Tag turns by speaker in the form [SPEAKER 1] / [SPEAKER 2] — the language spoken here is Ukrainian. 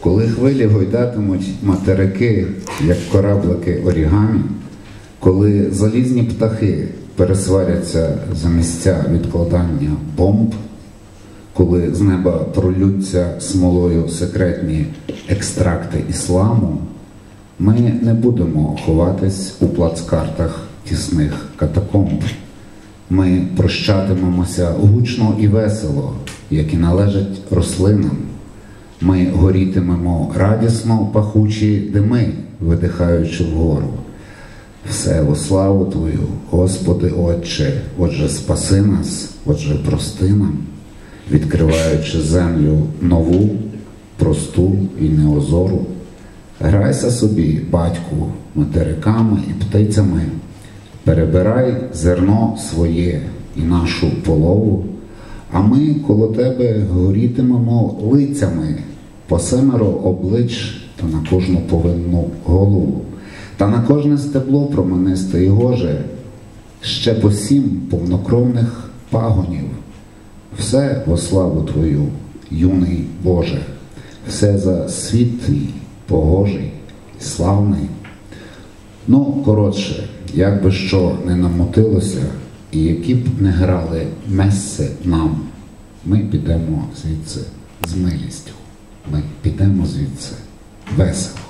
[SPEAKER 1] Коли хвилі гойдатимуть материки, як кораблики орігамі, коли залізні птахи пересваряться за місця відкладання бомб, коли з неба пролються смолою секретні екстракти ісламу, ми не будемо ховатись у плацкартах тісних катакомб. Ми прощатимемося гучно і весело, як і належить рослинам. Ми горітимемо радісно пахучі дими, видихаючи вгору. Все во славу Твою, Господи Отче, отже, спаси нас, отже, прости нам, відкриваючи землю нову, просту і неозору. Грайся собі, батьку, материками і птицями, перебирай зерно своє і нашу полову, а ми коло тебе горітимемо лицями по семеро облич та на кожну повинну голову, та на кожне стебло променисте і гоже, ще по сім повнокровних пагонів. Все во славу Твою, юний Боже, все за світ твій, погожий і славний. Ну, коротше, як би що не намотилося, і які б не грали меси нам, ми підемо звідси з милістю. Ми підемо звідси весело.